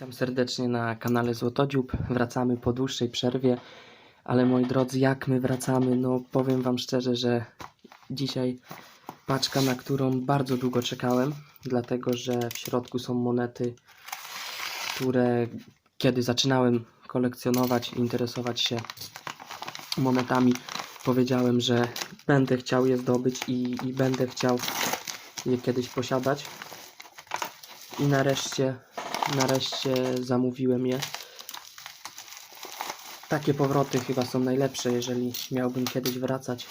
Witam serdecznie na kanale Złotodziób. Wracamy po dłuższej przerwie, ale moi drodzy, jak my wracamy? No powiem Wam szczerze, że dzisiaj paczka, na którą bardzo długo czekałem, dlatego że w środku są monety, które kiedy zaczynałem kolekcjonować, interesować się monetami, powiedziałem, że będę chciał je zdobyć i, i będę chciał je kiedyś posiadać. I nareszcie nareszcie zamówiłem je. Takie powroty chyba są najlepsze, jeżeli miałbym kiedyś wracać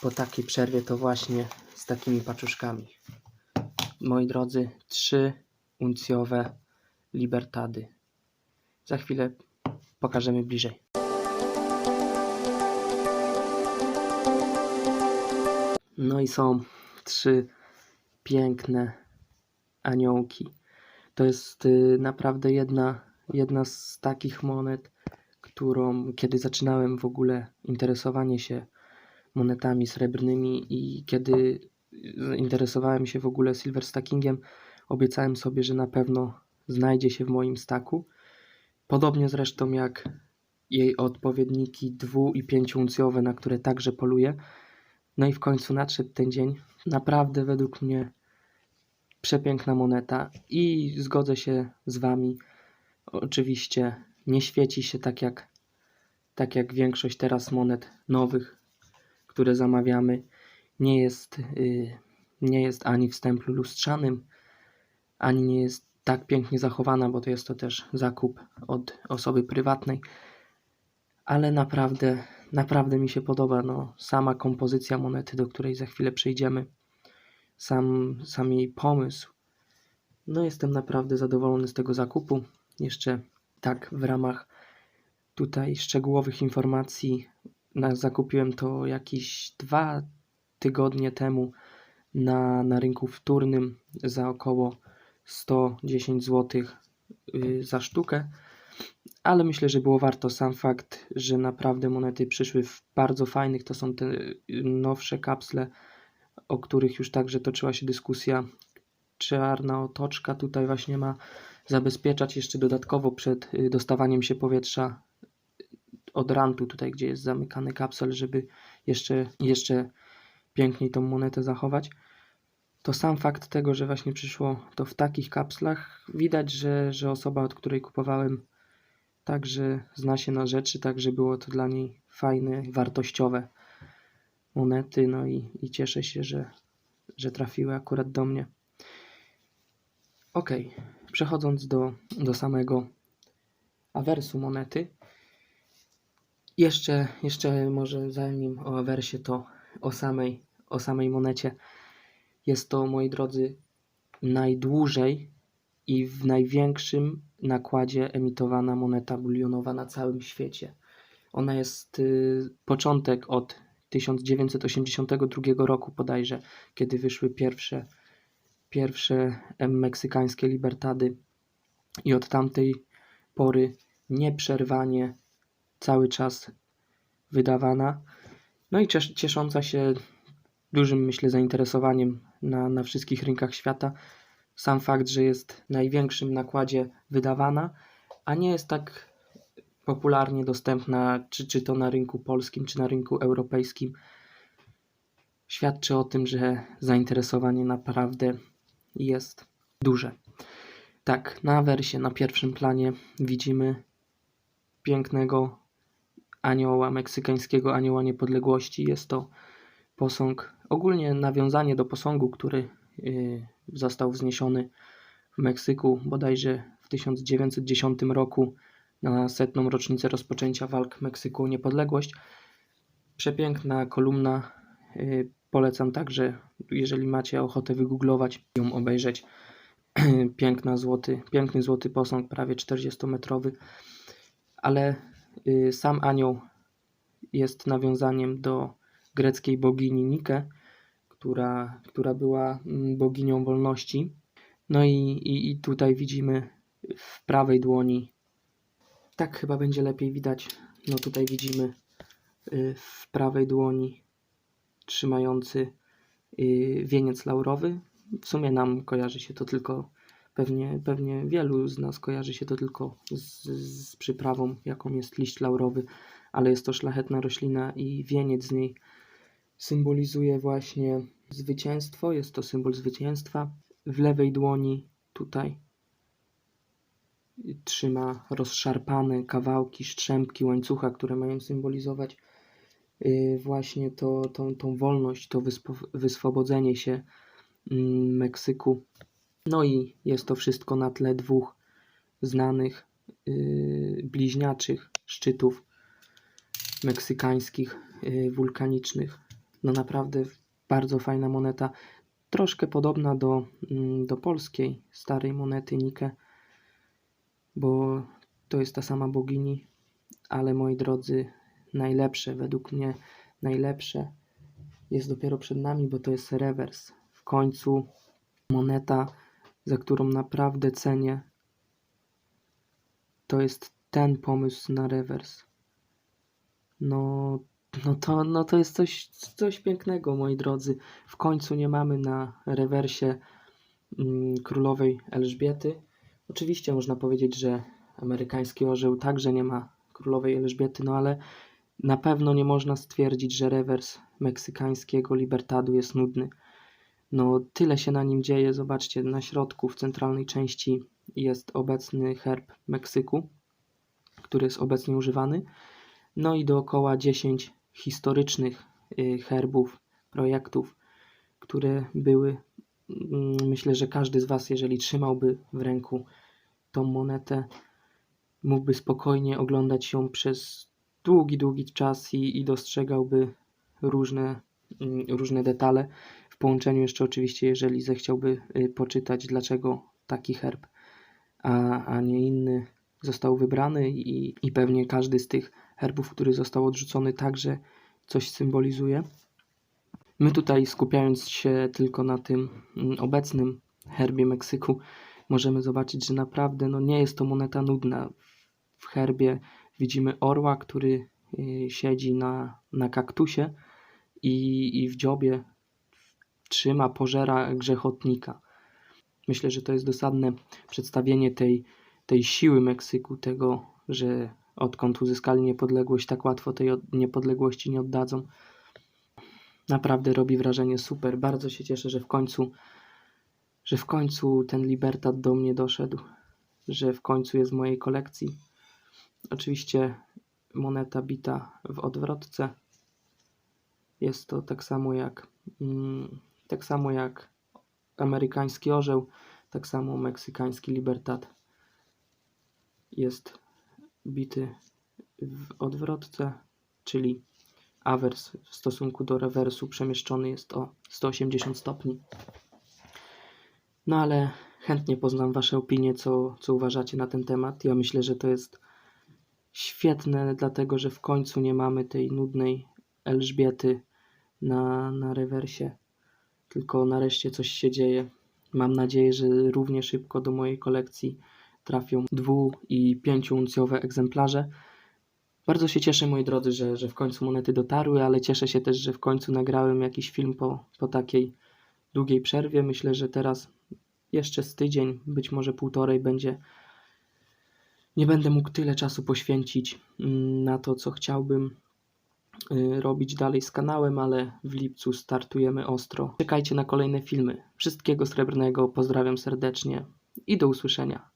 po takiej przerwie, to właśnie z takimi paczuszkami. Moi drodzy, trzy uncjowe libertady. Za chwilę pokażemy bliżej. No i są trzy piękne aniołki. To jest y, naprawdę jedna, jedna z takich monet, którą kiedy zaczynałem w ogóle interesowanie się monetami srebrnymi i kiedy interesowałem się w ogóle silver stackingiem, obiecałem sobie, że na pewno znajdzie się w moim staku. Podobnie zresztą jak jej odpowiedniki dwu i pięciuuncjowe, na które także poluję. No i w końcu nadszedł ten dzień. Naprawdę według mnie przepiękna moneta i zgodzę się z Wami. Oczywiście nie świeci się tak jak, tak jak większość teraz monet nowych, które zamawiamy. Nie jest, yy, nie jest ani w stemplu lustrzanym, ani nie jest tak pięknie zachowana, bo to jest to też zakup od osoby prywatnej. Ale naprawdę, naprawdę mi się podoba no, sama kompozycja monety, do której za chwilę przejdziemy sam, sam jej pomysł. No jestem naprawdę zadowolony z tego zakupu. Jeszcze tak w ramach tutaj szczegółowych informacji na, zakupiłem to jakieś dwa tygodnie temu na, na rynku wtórnym za około 110 zł yy, za sztukę. Ale myślę, że było warto sam fakt, że naprawdę monety przyszły w bardzo fajnych. To są te y, nowsze kapsle o których już także toczyła się dyskusja. Czarna otoczka tutaj właśnie ma zabezpieczać jeszcze dodatkowo przed y, dostawaniem się powietrza od rantu, tutaj gdzie jest zamykany kapsel, żeby jeszcze, jeszcze piękniej tą monetę zachować. To sam fakt tego, że właśnie przyszło to w takich kapslach, widać, że, że osoba, od której kupowałem, także zna się na rzeczy, także było to dla niej fajne, wartościowe monety, no i, i cieszę się, że, że trafiły akurat do mnie. Ok, przechodząc do, do samego awersu monety. Jeszcze, jeszcze może zanim o awersie, to o samej, o samej monecie. Jest to, moi drodzy, najdłużej i w największym nakładzie emitowana moneta bulionowa na całym świecie. Ona jest y, początek od 1982 roku bodajże, kiedy wyszły pierwsze, pierwsze meksykańskie libertady i od tamtej pory nieprzerwanie cały czas wydawana. No i ciesząca się dużym, myślę, zainteresowaniem na, na wszystkich rynkach świata. Sam fakt, że jest największym nakładzie wydawana, a nie jest tak popularnie dostępna, czy, czy to na rynku polskim, czy na rynku europejskim, świadczy o tym, że zainteresowanie naprawdę jest duże. Tak, na wersie, na pierwszym planie widzimy pięknego anioła, meksykańskiego anioła niepodległości. Jest to posąg, ogólnie nawiązanie do posągu, który yy, został wzniesiony w Meksyku bodajże w 1910 roku na setną rocznicę rozpoczęcia walk Meksyku o niepodległość. Przepiękna kolumna. Y, polecam także, jeżeli macie ochotę wygooglować, ją obejrzeć. Piękna złoty, piękny złoty posąg, prawie 40-metrowy, ale y, sam anioł jest nawiązaniem do greckiej bogini Nike, która, która była mm, boginią wolności. No i, i, i tutaj widzimy w prawej dłoni tak chyba będzie lepiej widać. No tutaj widzimy y, w prawej dłoni trzymający y, wieniec laurowy. W sumie nam kojarzy się to tylko Pewnie, pewnie wielu z nas kojarzy się to tylko z, z przyprawą, jaką jest liść laurowy, ale jest to szlachetna roślina i wieniec z niej symbolizuje właśnie zwycięstwo. Jest to symbol zwycięstwa. W lewej dłoni tutaj trzyma rozszarpane kawałki, strzępki łańcucha, które mają symbolizować yy, właśnie to, tą, tą wolność, to wyswobodzenie się mm, Meksyku. No i jest to wszystko na tle dwóch znanych yy, bliźniaczych szczytów meksykańskich, yy, wulkanicznych. No naprawdę bardzo fajna moneta. Troszkę podobna do, mm, do polskiej starej monety Nike, bo to jest ta sama bogini, ale moi drodzy, najlepsze, według mnie najlepsze jest dopiero przed nami, bo to jest rewers. W końcu moneta, za którą naprawdę cenię, to jest ten pomysł na rewers. No, no, to, no to jest coś, coś pięknego, moi drodzy. W końcu nie mamy na rewersie mm, królowej Elżbiety. Oczywiście można powiedzieć, że amerykański orzeł także nie ma królowej Elżbiety, no ale na pewno nie można stwierdzić, że rewers meksykańskiego Libertadu jest nudny. No, tyle się na nim dzieje. Zobaczcie, na środku, w centralnej części jest obecny herb Meksyku, który jest obecnie używany. No i dookoła 10 historycznych y, herbów, projektów, które były. Mm, Myślę, że każdy z Was, jeżeli trzymałby w ręku tą monetę, mógłby spokojnie oglądać ją przez długi, długi czas i, i dostrzegałby różne, mm, różne detale. W połączeniu jeszcze oczywiście, jeżeli zechciałby y, poczytać, dlaczego taki herb, a, a nie inny został wybrany i, i pewnie każdy z tych herbów, który został odrzucony, także coś symbolizuje. My tutaj skupiając się tylko na tym mm, obecnym herbie Meksyku, możemy zobaczyć, że naprawdę no, nie jest to moneta nudna. W herbie widzimy orła, który y, siedzi na, na kaktusie i, i w dziobie trzyma, pożera grzechotnika. Myślę, że to jest dosadne przedstawienie tej, tej siły Meksyku, tego, że odkąd uzyskali niepodległość, tak łatwo tej od- niepodległości nie oddadzą. Naprawdę robi wrażenie super. Bardzo się cieszę, że w końcu, że w końcu ten Libertad do mnie doszedł, że w końcu jest w mojej kolekcji. Oczywiście moneta bita w odwrotce. Jest to tak samo jak mm, tak samo jak amerykański orzeł, tak samo meksykański Libertad jest bity w odwrotce, czyli awers w stosunku do rewersu przemieszczony jest o 180 stopni. No ale chętnie poznam Wasze opinie, co, co uważacie na ten temat. Ja myślę, że to jest świetne, dlatego że w końcu nie mamy tej nudnej Elżbiety na, na rewersie, tylko nareszcie coś się dzieje. Mam nadzieję, że równie szybko do mojej kolekcji trafią dwu- i pięciuuncjowe egzemplarze. Bardzo się cieszę, moi drodzy, że, że w końcu monety dotarły, ale cieszę się też, że w końcu nagrałem jakiś film po, po takiej długiej przerwie. Myślę, że teraz jeszcze z tydzień, być może półtorej będzie. Nie będę mógł tyle czasu poświęcić mm, na to, co chciałbym y, robić dalej z kanałem, ale w lipcu startujemy ostro. Czekajcie na kolejne filmy. Wszystkiego srebrnego, pozdrawiam serdecznie i do usłyszenia.